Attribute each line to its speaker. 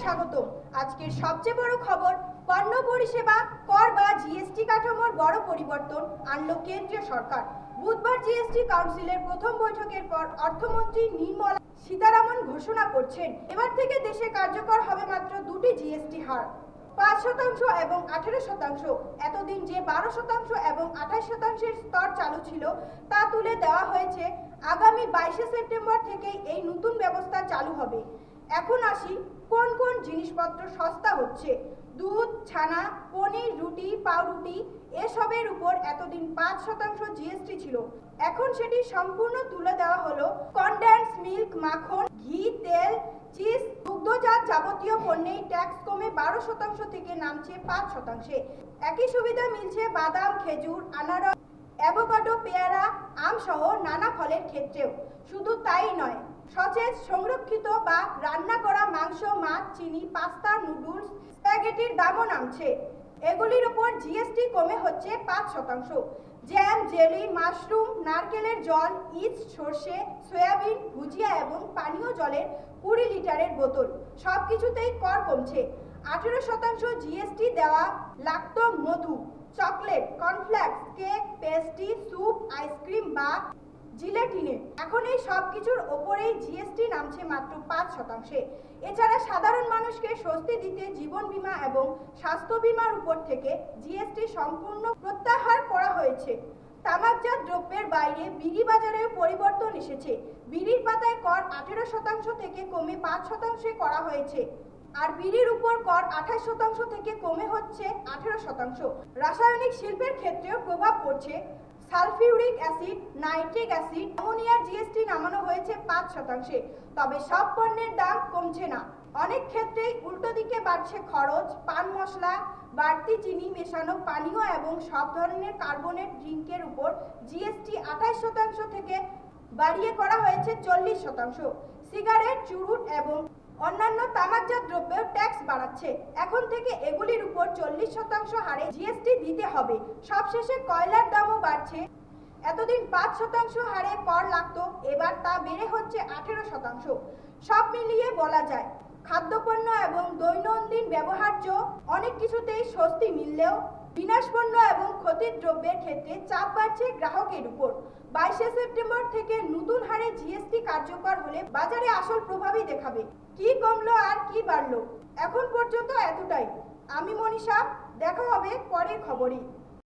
Speaker 1: আজকের সবচেয়ে বড় খবর, পণ্য পরিষেবা, কর বা জিএসটি কাঠামোর বড় পরিবর্তন আনলো কেন্দ্রীয় সরকার। বুধবার জিএসটি কাউন্সিলের প্রথম বৈঠকের পর অর্থমন্ত্রী নির্মলা সীতারামন ঘোষণা করছেন, এবার থেকে দেশে কার্যকর হবে মাত্র দুটি জিএসটি হার। পাঁচ শতাংশ এবং আঠেরো শতাংশ, এতদিন যে বারো শতাংশ এবং আঠাশ শতাংশের স্তর চালু ছিল, তা তুলে দেওয়া হয়েছে আগামী বাইশে সেপ্টেম্বর থেকেই এই নতুন ব্যবস্থা চালু হবে। এখন আসি কোন কোন জিনিসপত্র সস্তা হচ্ছে। দুধ, ছানা, পনির, রুটি, পাউরুটি, এসবের উপর এতদিন পাঁচ শতাংশ জিএসটি ছিল। এখন সেটি সম্পূর্ণ তুলে দেওয়া হলো কনডেন্স মিল্ক মাখন, ঘি, তেল, চিজ, দুগ্ধজাত যাবতীয় পণ্যেই ট্যাক্স কমে বারো শতাংশ থেকে নামছে পাঁচ শতাংশে। একই সুবিধা মিলছে বাদাম, খেজুর, আনারস অ্যাভোকাডো, পেয়ারা আম সহ নানা ফলের ক্ষেত্রেও। শুধু তাই নয় সচেজ সংরক্ষিত বা রান্না করা মাংস, মাছ, চিনি, পাস্তা, নুডলস, স্প্যাগেটির দামও নামছে। এগুলির উপর জিএসটি কমে হচ্ছে পাঁচ শতাংশ। জ্যাম, জেলি, মাশরুম, নারকেলের জল ইচ সর্ষে, সয়াবিন, ভুজিয়া এবং পানীয় জলের কুড়ি লিটারের বোতল। সব কিছুতেই কর কমছে। আঠেরো শতাংশ জিএসটি দেওয়া লাগতো মধু। Chocolate cornflakes cake pastry soup ice cream বা জিলেটিনে। এখন এই সব কিছুর ওপরেই জিএসটি নামছে মাত্র পাঁচ শতাংশে। এছাড়া সাধারণ মানুষকে স্বস্তি দিতে জীবন বীমা এবং স্বাস্থ্য বীমার উপর থেকে জিএসটি সম্পূর্ণ প্রত্যাহার করা হয়েছে। তামাকজাত দ্রব্যের বাইরে বিড়ি বাজারেও পরিবর্তন এসেছে। বিড়ির পাতায় কর আঠেরো শতাংশ থেকে কমে পাঁচ শতাংশে করা হয়েছে। আর বিড়ির উপর কর আঠাশ শতাংশ থেকে কমে হচ্ছে আঠেরো শতাংশ। রাসায়নিক শিল্পের ক্ষেত্রেও প্রভাব পড়ছে। সালফিউরিক অ্যাসিড, নাইট্রিক অ্যাসিড, অ্যামোনিয়ার জিএসটি নামানো হয়েছে পাঁচ শতাংশে। তবে সব পণ্যের দাম কমছে না। অনেক ক্ষেত্রেই উল্টো দিকে বাড়ছে খরচ, পান মশলা, বাড়তি চিনি মেশানো, পানীয় এবং সব ধরনের কার্বনেট ড্রিঙ্কের উপর জিএসটি আঠাশ শতাংশ থেকে বাড়িয়ে করা হয়েছে চল্লিশ শতাংশ। সিগারেট, চুরুট এবং অন্যান্য তামাকজাত দ্রব্যেও ট্যাক্স বাড়াচ্ছে। এখন থেকে এগুলির উপর চল্লিশ শতাংশ হারে জিএসটি দিতে হবে। সবশেষে কয়লার দামও বাড়ছে। এতদিন পাঁচ শতাংশ হারে কর লাগতো, এবার তা বেড়ে হচ্ছে আঠেরো শতাংশ। সব মিলিয়ে বলা যায়, খাদ্যপণ্য এবং দৈনন্দিন ব্যবহার্য অনেক কিছুতেই স্বস্তি মিললেও বিনাশপণ্য এবং ক্ষতির দ্রব্যের ক্ষেত্রে চাপ বাড়ছে গ্রাহকের উপর। বাইশে সেপ্টেম্বর থেকে নতুন জিএসটি কার্যকর হলে বাজারে আসল প্রভাবই দেখাবে। কি কমলো আর কি বাড়লো? এখন পর্যন্ত এতটাই। আমি মনীষা, দেখা হবে পরের খবরই